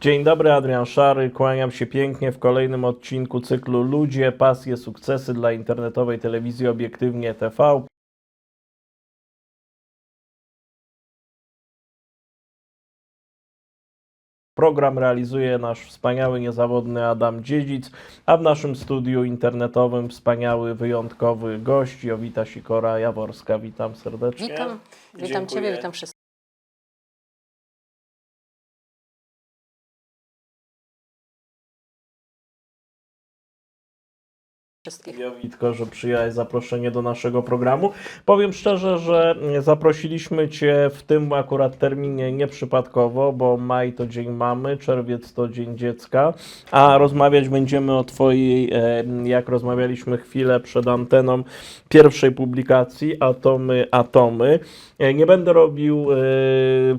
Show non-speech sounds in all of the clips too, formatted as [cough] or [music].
Dzień dobry, Adrian Szary, kłaniam się pięknie w kolejnym odcinku cyklu Ludzie, pasje, sukcesy dla internetowej telewizji Obiektywnie TV. Program realizuje nasz wspaniały, niezawodny Adam Dziedzic, a w naszym studiu internetowym wspaniały, wyjątkowy gość Jowita Sikora-Jaworska. Witam serdecznie. Witam, witam Dziękuję. Ciebie, witam wszystkich. Wszystkich. Jowitko, że przyjąłeś zaproszenie do naszego programu. Powiem szczerze, że zaprosiliśmy Cię w tym akurat terminie nieprzypadkowo, bo maj to Dzień Mamy, czerwiec to Dzień Dziecka, a rozmawiać będziemy o Twojej, e, jak rozmawialiśmy chwilę przed anteną, pierwszej publikacji Atomy, Atomy. E, Nie będę robił e,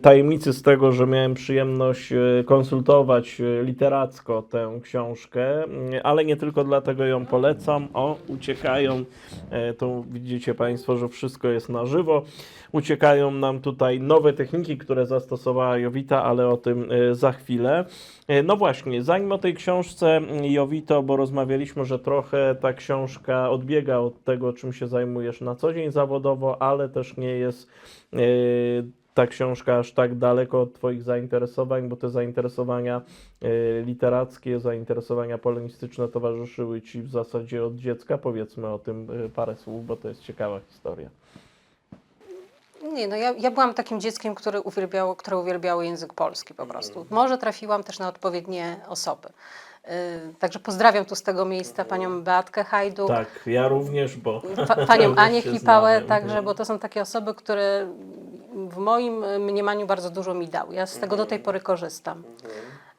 tajemnicy z tego, że miałem przyjemność konsultować literacko tę książkę, ale nie tylko dlatego ją polecam. O, uciekają, e, to widzicie Państwo, że wszystko jest na żywo. Uciekają nam tutaj nowe techniki, które zastosowała Jowita, ale o tym e, za chwilę. E, No właśnie, zanim o tej książce Jowito, bo rozmawialiśmy, że trochę ta książka odbiega od tego, czym się zajmujesz na co dzień zawodowo, ale też nie jest ta książka aż tak daleko od Twoich zainteresowań, bo te zainteresowania e, literackie, zainteresowania polonistyczne towarzyszyły Ci w zasadzie od dziecka. Powiedzmy o tym e, parę słów, bo to jest ciekawa historia. Nie, no ja, ja byłam takim dzieckiem, które uwielbiało, które uwielbiało język polski po prostu. Może trafiłam też na odpowiednie osoby. Yy, także pozdrawiam tu z tego miejsca panią Beatkę Hajduk, Tak, ja również, bo pa, panią [laughs] Anię znamy. także, bo to są takie osoby, które w moim mniemaniu bardzo dużo mi dały. Ja z tego do tej pory korzystam.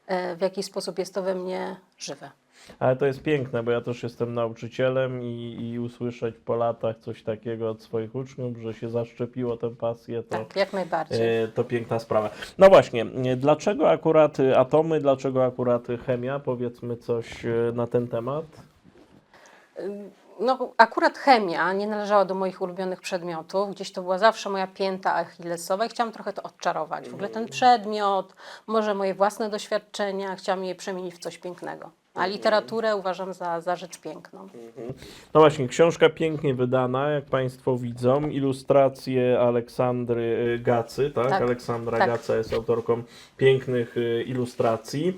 E, W jaki sposób jest to we mnie żywe. Ale to jest piękne, bo ja też jestem nauczycielem i, i usłyszeć po latach coś takiego od swoich uczniów, że się zaszczepiło tę pasję, to, Tak, jak najbardziej. e, to piękna sprawa. No właśnie, e, dlaczego akurat atomy, dlaczego akurat chemia? Powiedzmy coś na ten temat. No, akurat chemia nie należała do moich ulubionych przedmiotów. Gdzieś to była zawsze moja pięta achillesowa i chciałam trochę to odczarować. W ogóle ten przedmiot, może moje własne doświadczenia, chciałam je przemienić w coś pięknego. A literaturę uważam za, za rzecz piękną. No właśnie, książka pięknie wydana, jak Państwo widzą. Ilustracje Aleksandry e, Gacy, tak? Tak, Aleksandra tak. Gaca jest autorką pięknych e, ilustracji.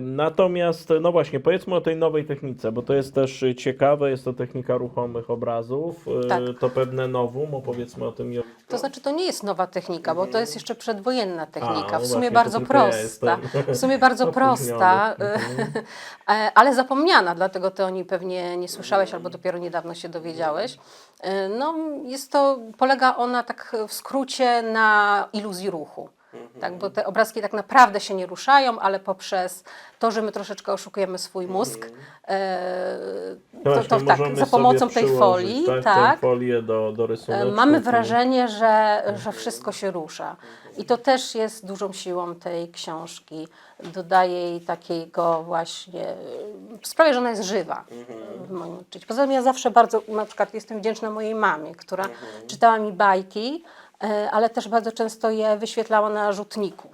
Natomiast, no właśnie, powiedzmy o tej nowej technice, bo to jest też e, ciekawe, jest to technika ruchomych obrazów, e, Tak. to pewne nowum, opowiedzmy o tym. To znaczy, to nie jest nowa technika, bo to jest jeszcze przedwojenna technika. no w sumie właśnie, bardzo prosta. w sumie bardzo [laughs] prosta, [laughs] e, ale zapomniana, dlatego ty o niej pewnie nie słyszałeś albo dopiero niedawno się dowiedziałeś. No, jest to, polega ona tak w skrócie na iluzji ruchu. Tak, bo te obrazki tak naprawdę się nie ruszają, ale poprzez to, że my troszeczkę oszukujemy swój mózg, e, No to, właśnie, to tak, możemy za sobie pomocą tej przyłożyć, folii, tak, tak, Tę folię do, do E, rysunku. Mamy wrażenie, że, że wszystko się rusza. I to też jest dużą siłą tej książki. Dodaje jej takiego właśnie, e, sprawia, że ona jest żywa w moim odczuciu. Poza tym ja zawsze bardzo, na przykład jestem wdzięczna mojej mamie, która czytała mi bajki, ale też bardzo często je wyświetlała na rzutniku.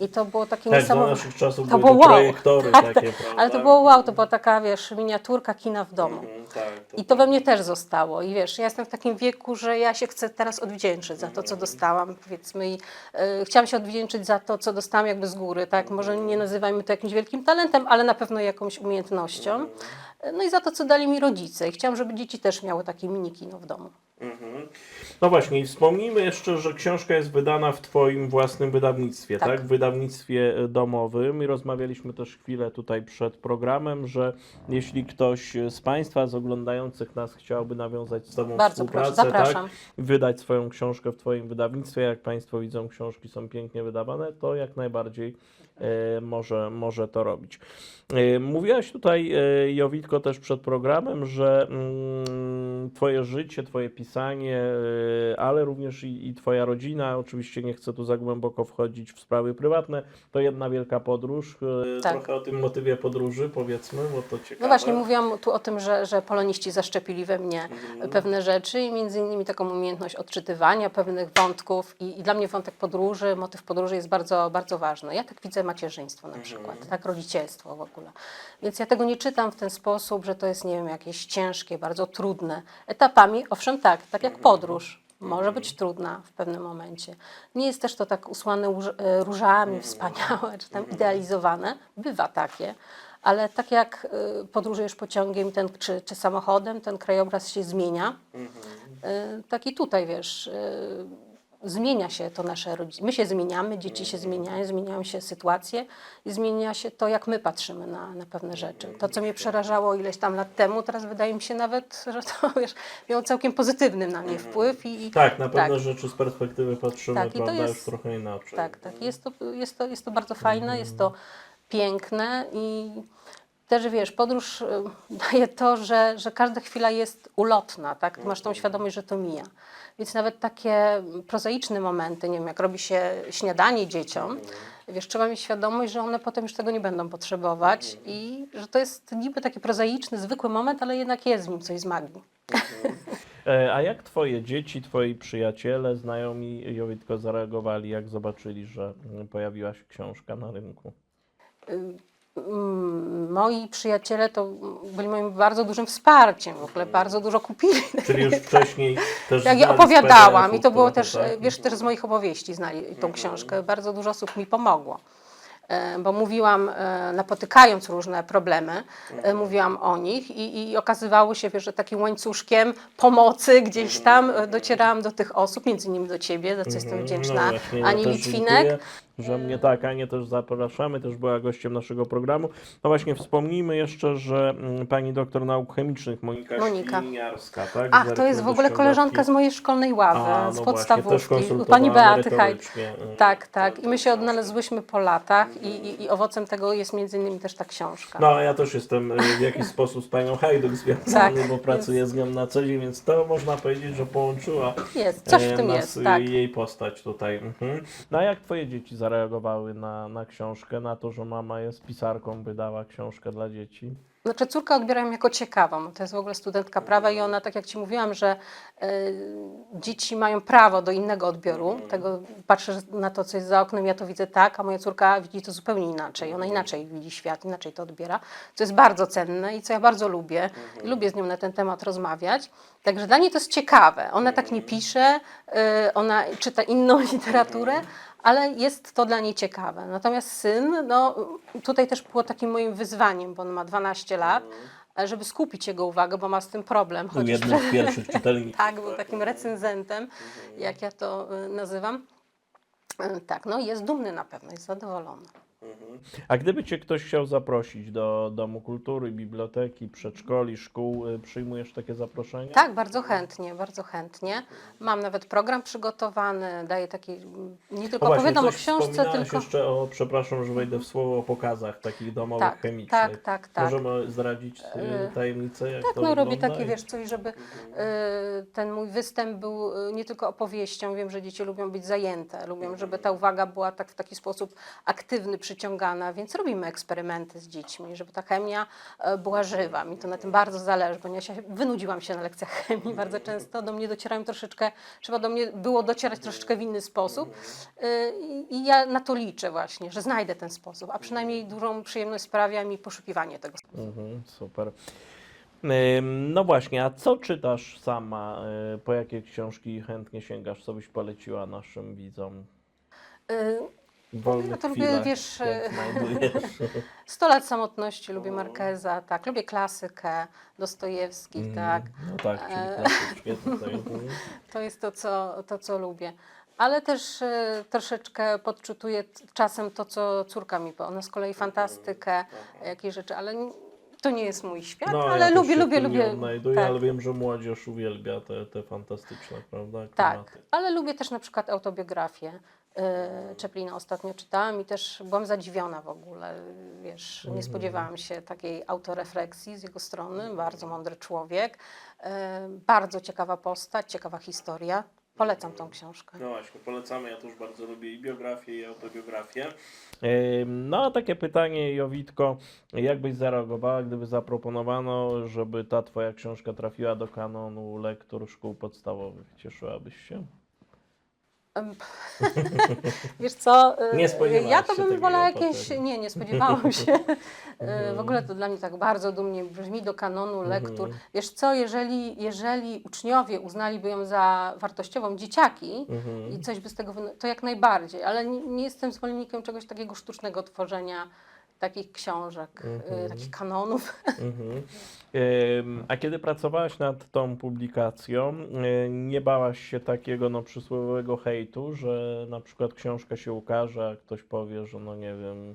I to było takie Tak, niesamowite. naszych czasów To były było te wow. projektory [laughs] Tak, takie, tak. prawda? Ale to było wow, to była taka, wiesz, miniaturka kina w domu. Tak, I to we mnie też zostało. I wiesz, ja jestem w takim wieku, że ja się chcę teraz odwdzięczyć za to, co dostałam, powiedzmy. I, y, chciałam się odwdzięczyć za to, co dostałam jakby z góry, tak? Może nie nazywajmy to jakimś wielkim talentem, ale na pewno jakąś umiejętnością. Y, No i za to, co dali mi rodzice. I chciałam, żeby dzieci też miały takie mini kino w domu. No właśnie, i wspomnijmy jeszcze, że książka jest wydana w Twoim własnym wydawnictwie, tak? Tak. W wydawnictwie e, domowym. I rozmawialiśmy też chwilę tutaj przed programem, że jeśli ktoś z Państwa, z oglądających nas, chciałby nawiązać z Tobą Bardzo współpracę, proszę, zapraszam. tak? wydać swoją książkę w Twoim wydawnictwie, jak Państwo widzą, książki są pięknie wydawane, to jak najbardziej może, może to robić. E, mówiłaś tutaj, e, Jowitko, też przed programem, że mm, Twoje życie, Twoje pisanie, e, ale również i, i Twoja rodzina. Oczywiście nie chcę tu za głęboko wchodzić w sprawy prywatne. To jedna wielka podróż. E, Tak. Trochę o tym motywie podróży powiedzmy, bo to ciekawe. No właśnie, mówiłam tu o tym, że, że poloniści zaszczepili we mnie pewne rzeczy i między innymi taką umiejętność odczytywania pewnych wątków i, i dla mnie wątek podróży, motyw podróży jest bardzo, bardzo ważny. Ja tak widzę macierzyństwo na przykład, tak rodzicielstwo w ogóle. Więc ja tego nie czytam w ten sposób, że to jest, nie wiem, jakieś ciężkie, bardzo trudne. Etapami, owszem tak, tak jak podróż. Może być trudna w pewnym momencie. Nie jest też to tak usłane e, różami, wspaniałe, czy tam idealizowane. Bywa takie, ale tak jak y, podróżujesz pociągiem ten, czy, czy samochodem, ten krajobraz się zmienia. Y, tak i tutaj, wiesz, zmienia się to nasze rodziny. My się zmieniamy, dzieci się zmieniają, zmieniają się sytuacje i zmienia się to, jak my patrzymy na, na pewne rzeczy. To, co mnie przerażało ileś tam lat temu, teraz wydaje mi się nawet, [laughs] że to, wiesz, miało całkiem pozytywny na mnie wpływ. I, i, Tak, na pewne tak. rzeczy z perspektywy patrzymy, Tak, i to prawda, jest- już trochę inaczej. Tak, tak. Jest to, jest to, jest to bardzo fajne, jest to piękne i też wiesz, podróż y, [laughs] daje to, że, że każda chwila jest ulotna, tak? Ty masz tą świadomość, że to mija. Więc nawet takie prozaiczne momenty, nie wiem, jak robi się śniadanie dzieciom, wiesz, trzeba mieć świadomość, że one potem już tego nie będą potrzebować i że to jest niby taki prozaiczny, zwykły moment, ale jednak jest w nim coś z magii. [laughs] E, A jak twoje dzieci, twoi przyjaciele, znajomi Jowitko zareagowali, jak zobaczyli, że pojawiła się książka na rynku? Mm, Moi przyjaciele to byli moim bardzo dużym wsparciem, w ogóle bardzo dużo kupili. Czyli już wcześniej [laughs] też Jak ja opowiadałam i to było też, tak? e, wiesz, też z moich opowieści znali tą książkę. Bardzo dużo osób mi pomogło. E, Bo mówiłam, e, napotykając różne problemy, mówiłam o nich i, i okazywało się, wiesz, że takim łańcuszkiem pomocy gdzieś tam docierałam do tych osób, między innymi do ciebie, za co jestem wdzięczna, No właśnie, ja Ani też Litwinek. dziękuję, Że mnie tak, Anię też zapraszamy, też była gościem naszego programu. No właśnie, wspomnijmy jeszcze, że mm, pani doktor nauk chemicznych Monika, Monika. Śliniarska, tak? Ach, z to jest w ogóle koleżanka z mojej szkolnej ławy, A, z no właśnie, też podstawówki, konsultowała pani Beaty Hajt. Tak, tak. I my się odnalazłyśmy po latach i, i, i owocem tego jest między innymi też ta książka. No, ja też jestem y, w jakiś sposób z panią Hajduk związany, Tak, bo pracuję z nią na co dzień, więc to można powiedzieć, że połączyła Jest, coś w tym nas, jest, y, tak. jej postać tutaj. Mhm. No a jak twoje dzieci zareagowały na, na książkę, na to, że mama jest pisarką, wydała książkę dla dzieci? Znaczy córka odbiera ją jako ciekawą. To jest w ogóle studentka prawa i ona, tak jak Ci mówiłam, że e, dzieci mają prawo do innego odbioru. Tego patrzę na to, co jest za oknem, ja to widzę tak, a moja córka widzi to zupełnie inaczej. Ona inaczej widzi świat, inaczej to odbiera, co jest bardzo cenne i co ja bardzo lubię. Lubię z nią na ten temat rozmawiać. Także dla niej to jest ciekawe. Ona tak nie pisze, e, ona czyta inną [laughs] literaturę, ale jest to dla niej ciekawe. Natomiast syn, no tutaj też było takim moim wyzwaniem, bo on ma 12 lat, e, żeby skupić jego uwagę, bo ma z tym problem. Był jednym z pierwszych czytelników. [laughs] tak, był takim recenzentem, jak ja to y, nazywam. Y, Tak, no jest dumny na pewno, jest zadowolony. A gdyby cię ktoś chciał zaprosić do Domu Kultury, biblioteki, przedszkoli, szkół, y, przyjmujesz takie zaproszenie? Tak, bardzo chętnie, bardzo chętnie. Mam nawet program przygotowany, daję taki, mm, nie tylko właśnie, opowiadam o coś książce, wspominałaś tylko... jeszcze o, przepraszam, że wejdę w słowo, o pokazach takich domowych Tak, chemicznych. tak, tak, tak. Możemy zdradzić y, Y, tajemnicę, jak Tak, to no robię wygląda? takie, I- wiesz, coś, żeby y, ten mój występ był y, nie tylko opowieścią. Wiem, że dzieci lubią być zajęte, lubią, żeby ta uwaga była tak w taki sposób aktywny, przyciągana, więc robimy eksperymenty z dziećmi, żeby ta chemia e, była żywa. Mi to na tym bardzo zależy, bo ja się wynudziłam się na lekcjach chemii [laughs] bardzo często. Do mnie docierają troszeczkę, trzeba do mnie było docierać troszeczkę w inny sposób Y, i, ja na to liczę właśnie, że znajdę ten sposób, a przynajmniej dużą przyjemność sprawia mi poszukiwanie tego. Mhm, super. No właśnie, a co czytasz sama? y, Po jakie książki chętnie sięgasz? Co byś poleciła naszym widzom? Y, W wolnych Ja to lubię, wiesz, jak e, znajdujesz. 100 lat samotności, lubię Markeza, tak, lubię klasykę, Dostojewski, tak. No tak, czyli E, mhm. [laughs] To jest to, co, to, co lubię. Ale też e, troszeczkę podczytuję czasem to, co córka mi powie. Ona z kolei fantastykę, jakieś rzeczy, ale to nie jest mój świat, No, ale ja lubię, lubię, lubię. Odnajduję, tak. ale wiem, że młodzież uwielbia te, te fantastyczne, prawda? Tak, klimaty. ale lubię też na przykład autobiografię. Yy, Czeplina ostatnio czytałam i też byłam zadziwiona w ogóle, wiesz, nie spodziewałam się takiej autorefleksji z jego strony, bardzo mądry człowiek, e, bardzo ciekawa postać, ciekawa historia. Polecam tą książkę. No właśnie, polecamy. Ja też bardzo lubię i biografię, i autobiografię. No a takie pytanie, Jowitko, jak byś zareagowała, gdyby zaproponowano, żeby ta twoja książka trafiła do kanonu lektur szkół podstawowych? Cieszyłabyś się? [laughs] Wiesz co, e, Nie ja to bym wolała jakieś, nie, nie spodziewałam się. [laughs] E, W ogóle to dla mnie tak bardzo dumnie brzmi do kanonu lektur. Wiesz co, jeżeli, jeżeli uczniowie uznaliby ją za wartościową dzieciaki i coś by z tego, to jak najbardziej, ale nie, nie jestem zwolennikiem czegoś takiego sztucznego tworzenia takich książek, e, takich kanonów. Mhm. [laughs] A kiedy pracowałaś nad tą publikacją, y, nie bałaś się takiego no, przysłowiowego hejtu, że na przykład książka się ukaże, a ktoś powie, że no nie wiem, y,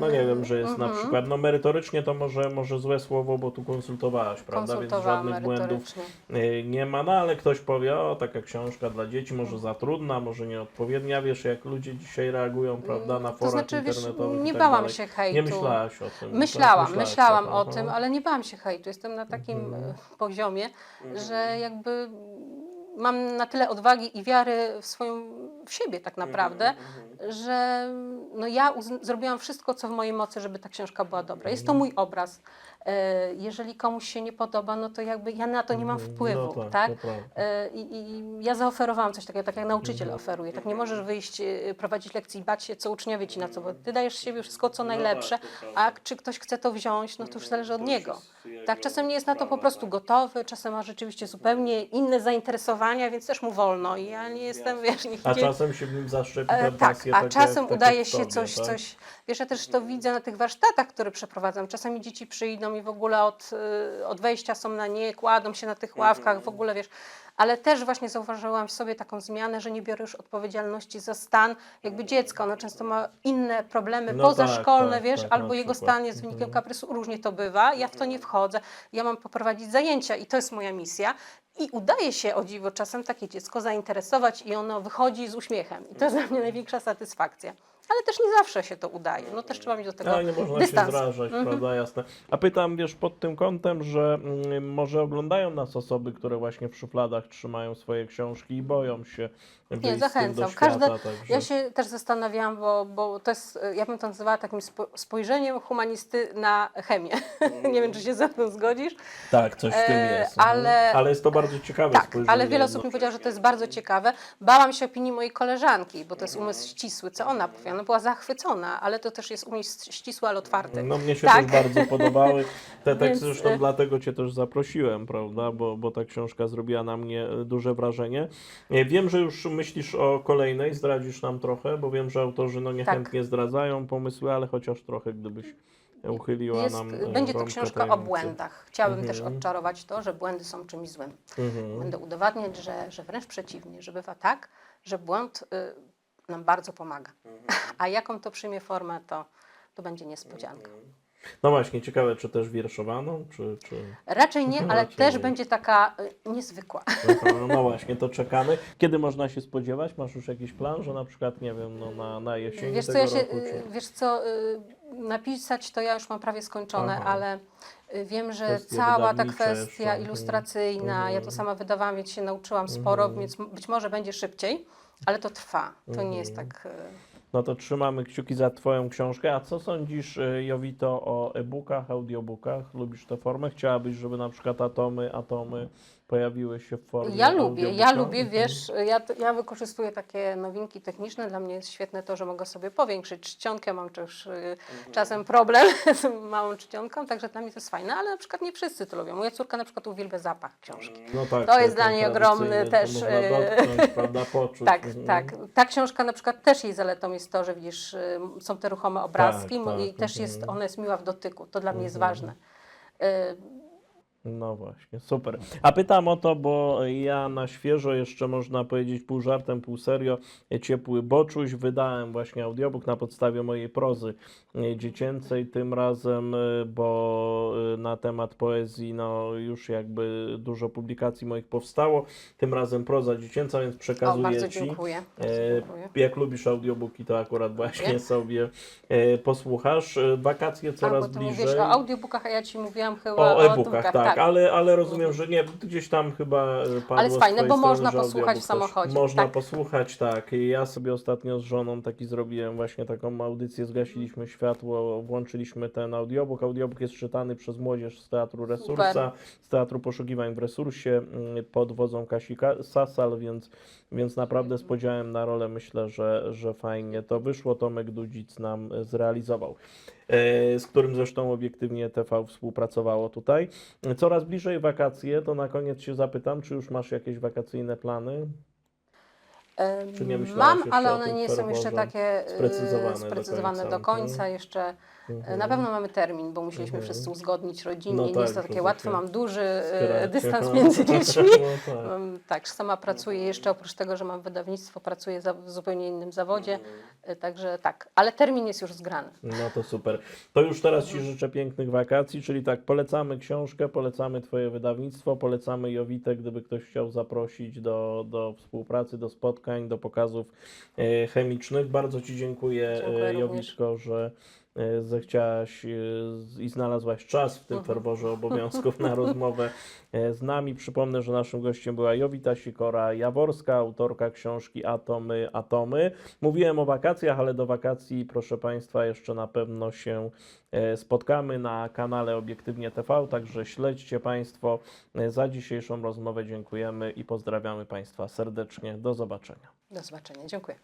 no nie wiem, że jest na Mhm. przykład, no merytorycznie to może, może złe słowo, bo tu konsultowałaś, prawda, więc żadnych błędów y, nie ma, no ale ktoś powie, o taka książka dla dzieci, może za trudna, może nieodpowiednia, wiesz, jak ludzie dzisiaj reagują, prawda, na To forach znaczy, wiesz, internetowych i nie tak bałam dalej. się hejtu. Nie myślałaś o tym. tak? Myślałam, Myślałaś, myślałam tak, o aha. tym, ale nie bałam się hejtu. Jestem na takim Mhm. e, poziomie, że jakby mam na tyle odwagi i wiary w swoją, w siebie tak naprawdę, Mhm, że no ja zrobiłam wszystko, co w mojej mocy, żeby ta książka była dobra. Jest to mój obraz. E, Jeżeli komuś się nie podoba, no to jakby ja na to nie mam wpływu, no tak, tak? E, I, I ja zaoferowałam coś takiego, tak jak nauczyciel Mhm. oferuje. Tak nie możesz wyjść, e, prowadzić lekcji i bać się, co uczniowie ci na co, bo ty dajesz z siebie wszystko, co No najlepsze, tak, prawda. a czy ktoś chce to wziąć, no to już zależy od niego. Tak, czasem nie jest na to po prostu tak. gotowy, czasem ma rzeczywiście zupełnie inne zainteresowania, więc też mu wolno i ja nie jestem, wiesz, nie A czasem się w nim zaszczepi E, tak, a tak czasem jak, tak udaje się coś, tak? coś. Wiesz, ja też to widzę na tych warsztatach, które przeprowadzam. Czasami dzieci przyjdą i w ogóle od, y, od wejścia są na nie, kładą się na tych Mhm. ławkach, w ogóle wiesz. Ale też właśnie zauważyłam w sobie taką zmianę, że nie biorę już odpowiedzialności za stan jakby dziecka. Ono często ma inne problemy No pozaszkolne, tak, tak, wiesz, tak, albo jego przykład. stan jest wynikiem kaprysu, różnie to bywa. Ja w to nie wchodzę. Ja mam poprowadzić zajęcia i to jest moja misja. I udaje się o dziwo czasem takie dziecko zainteresować i ono wychodzi z uśmiechem. I to jest dla mnie największa satysfakcja. Ale też nie zawsze się to udaje. No też trzeba mieć do tego Ale nie można dystans. się zrażać, prawda, jasne. A pytam, wiesz, pod tym kątem, że mm, może oglądają nas osoby, które właśnie w szufladach trzymają swoje książki i boją się wyjść Nie, z tym do zachęcam. świata, Każde, także... ja się też zastanawiałam, bo, bo to jest, ja bym to nazywała takim spo, spojrzeniem humanisty na chemię. [laughs] nie wiem, czy się ze mną zgodzisz. Tak, coś w tym E, jest. ale- mhm. ale jest to bardzo ciekawe Tak, spojrzenie ale wiele osób mi powiedziało, że to jest bardzo ciekawe. Bałam się opinii mojej koleżanki, bo to jest umysł ścisły, co ona powie. Ona była zachwycona, ale to też jest umysł ścisły, ale otwarty. No mnie się Tak. też bardzo podobały te teksty, Więc, zresztą dlatego Cię też zaprosiłem, prawda, bo, bo ta książka zrobiła na mnie e, duże wrażenie. E, Wiem, że już myślisz o kolejnej, zdradzisz nam trochę, bo wiem, że autorzy no niechętnie zdradzają pomysły, ale chociaż trochę, gdybyś uchyliła Jest, nam e, będzie to książka o tajemnicy. błędach. Chciałabym też Mhm. odczarować to, że błędy są czymś złym. Mhm. Będę udowadniać, że, że wręcz przeciwnie, że bywa tak, że błąd y, nam bardzo pomaga. Mhm. A jaką to przyjmie formę, to, to będzie niespodzianka. No właśnie, ciekawe, czy też wierszowaną, czy... czy... Raczej nie, [laughs] ale Raczej też nie. będzie taka y, niezwykła. Aha, No właśnie, to czekamy. Kiedy można się spodziewać? Masz już jakiś plan, że na przykład, nie wiem, no na, na jesień Wiesz co, tego ja się, roku? Czy... y, wiesz co, y, napisać to ja już mam prawie skończone, Aha. ale y, wiem, że Kwestie cała ta kwestia jeszcze. ilustracyjna, Mhm. ja to sama wydawałam, więc się nauczyłam sporo, Mhm. więc m- być może będzie szybciej, ale to trwa. To nie jest Mhm. tak... y, No to trzymamy kciuki za Twoją książkę. A co sądzisz, y, Jowito, o e-bookach, audiobookach? Lubisz tę formę? Chciałabyś, żeby na przykład atomy, atomy pojawiły się w formie Ja lubię, ja lubię, wiesz, ja, ja wykorzystuję takie nowinki techniczne. Dla mnie jest świetne to, że mogę sobie powiększyć czcionkę. Mam też y, czasem problem [laughs] z małą czcionką, także dla mnie to jest fajne, ale na przykład nie wszyscy to lubią. Moja córka na przykład uwielbia zapach książki. No tak, To te- jest dla ten niej ogromny też, y, dotknąć, [laughs] prawda, poczuć. Tak, Mhm. tak. Ta książka na przykład też jej zaletą jest to, że widzisz, y, są te ruchome obrazki tak, i też jest, mhm. ona jest miła w dotyku. To dla mnie jest Mhm. ważne. No właśnie, super. A pytam o to, bo ja na świeżo jeszcze można powiedzieć pół żartem, pół serio, ciepły boczuś. Wydałem właśnie audiobook na podstawie mojej prozy e, dziecięcej tym razem, e, bo e, na temat poezji no już jakby dużo publikacji moich powstało. Tym razem proza dziecięca, więc O, przekazuję bardzo Ci. dziękuję. Bardzo dziękuję. Jak lubisz audiobooki, to akurat właśnie sobie posłuchasz. Wakacje coraz bo ty bliżej. mówisz o audiobookach, a ja ci mówiłam chyba O o, e-bookach, e-bookach, tak, Ale, ale rozumiem, że nie, gdzieś tam chyba e, padło Ale jest fajne, bo można posłuchać w samochodzie, można tak. posłuchać, tak. I Ja sobie ostatnio z żoną taki zrobiłem właśnie taką audycję, zgasiliśmy światło, włączyliśmy ten audiobook. Audiobook jest czytany przez młodzież z Teatru Resursa, z Teatru Poszukiwań w Resursie mm, pod wodzą Kasi Ka- Sasal, więc, więc naprawdę z podziałem na rolę myślę, że, że fajnie to wyszło. Tomek Dudzic nam e, zrealizował z którym zresztą obiektywnie TV współpracowało tutaj. Coraz bliżej wakacje, to na koniec się zapytam, czy już masz jakieś wakacyjne plany? Czy nie myślałaś Mam, jeszcze ale o one tym nie są jeszcze takie e, Sprecyzowane do sprecyzowane końca. do końca. Mhm. Jeszcze e. na pewno mamy termin, bo musieliśmy Mhm. wszyscy uzgodnić rodzinnie. No nie tak, jest to takie się łatwe. Mam duży e, dystans między [laughs] dziećmi. No tak. Tak, sama pracuję jeszcze, oprócz tego, że mam wydawnictwo, pracuję w zupełnie innym zawodzie, e, także tak, ale termin jest już zgrany. No to super. To już teraz Ci życzę pięknych wakacji, czyli tak, polecamy książkę, polecamy Twoje wydawnictwo, polecamy Jowitę, gdyby ktoś chciał zaprosić do, do współpracy, do spotkań, do pokazów e, chemicznych. Bardzo Ci dziękuję, Dziękuję. Jowitko, że zechciałaś e, i znalazłaś czas w tym Mhm. ferworze [laughs] obowiązków na rozmowę e, z nami. Przypomnę, że naszym gościem była Jowita Sikora-Jaworska, autorka książki Atomy, Atomy. Mówiłem o wakacjach, ale do wakacji, proszę Państwa, jeszcze na pewno się e, spotkamy na kanale Obiektywnie TV, także śledźcie Państwo. E, Za dzisiejszą rozmowę dziękujemy i pozdrawiamy Państwa serdecznie. Do zobaczenia. Do zobaczenia. Dziękuję.